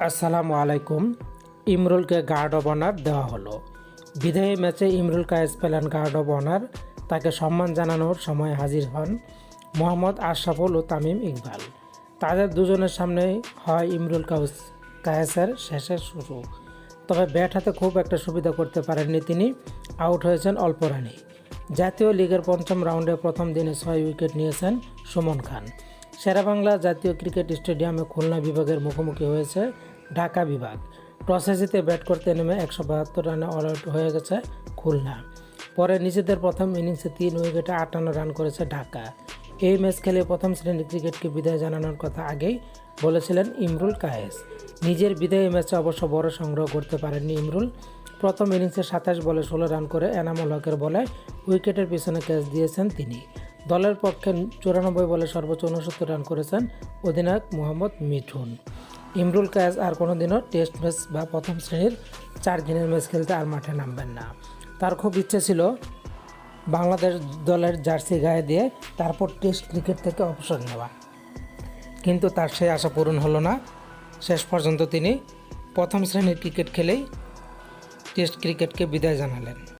আসসালামু আলাইকুম। ইমরুলকে guard of honour দেওয়া হলো। বিদায়ী ম্যাচে ইমরুল কায়েস পেলেন গার্ড অব অনার তাকে সম্মান জানানোর সময় হাজির হন মোহাম্মদ আশরাফুল ও তামিম ইকবাল। তাদের দুজনের সামনে হয় ইমরুল কাউস কায়েসের শেষের শুরু। তবে ব্যাট হাতে খুব একটা সুবিধা করতে পারেননি তিনি। আউট হয়েছেন অল্প রানেই। জাতীয় লিগের পঞ্চম রাউন্ডে প্রথম দিনে ছয় উইকেট নিয়েছেন সুমন খান। শেরেবাংলা জাতীয় ক্রিকেট স্টেডিয়ামে খুলনা বিভাগের মুখোমুখি হয়েছে ঢাকা বিভাগ। টসে জিতে ব্যাট করতে নেমে একশো বাহাত্তর রানে অল আউট হয়ে গেছে খুলনা। পরে নিজেদের প্রথম ইনিংসে তিন উইকেটে আটান্ন রান করেছে ঢাকা। এই ম্যাচ খেলে প্রথম শ্রেণির ক্রিকেটকে বিদায় জানানোর কথা আগেই বলেছিলেন ইমরুল কায়েস। নিজের বিদায়ী ম্যাচে অবশ্য বড় সংগ্রহ করতে পারেননি ইমরুল। প্রথম ইনিংসে সাতাশ বলে ষোলো রান করে এনামুল হকের বলে উইকেটের পিছনে ক্যাচ দিয়েছেন তিনি। দলের পক্ষে চুরানব্বই বলে সর্বোচ্চ উনসত্তর রান করেছেন অধিনায়ক মোহাম্মদ মিঠুন। ইমরুল কায়েস আর কোনোদিনও টেস্ট ম্যাচ বা প্রথম শ্রেণির চার দিনের ম্যাচ খেলতে আর মাঠে নামবেন না। তার খুব ইচ্ছে ছিল বাংলাদেশ দলের জার্সি গায়ে দিয়ে তারপর টেস্ট ক্রিকেট থেকে অবসর নেওয়া। কিন্তু তার সেই আশা পূরণ হলো না। শেষ পর্যন্ত তিনি প্রথম শ্রেণির ক্রিকেট খেলেই টেস্ট ক্রিকেটকে বিদায় জানালেন।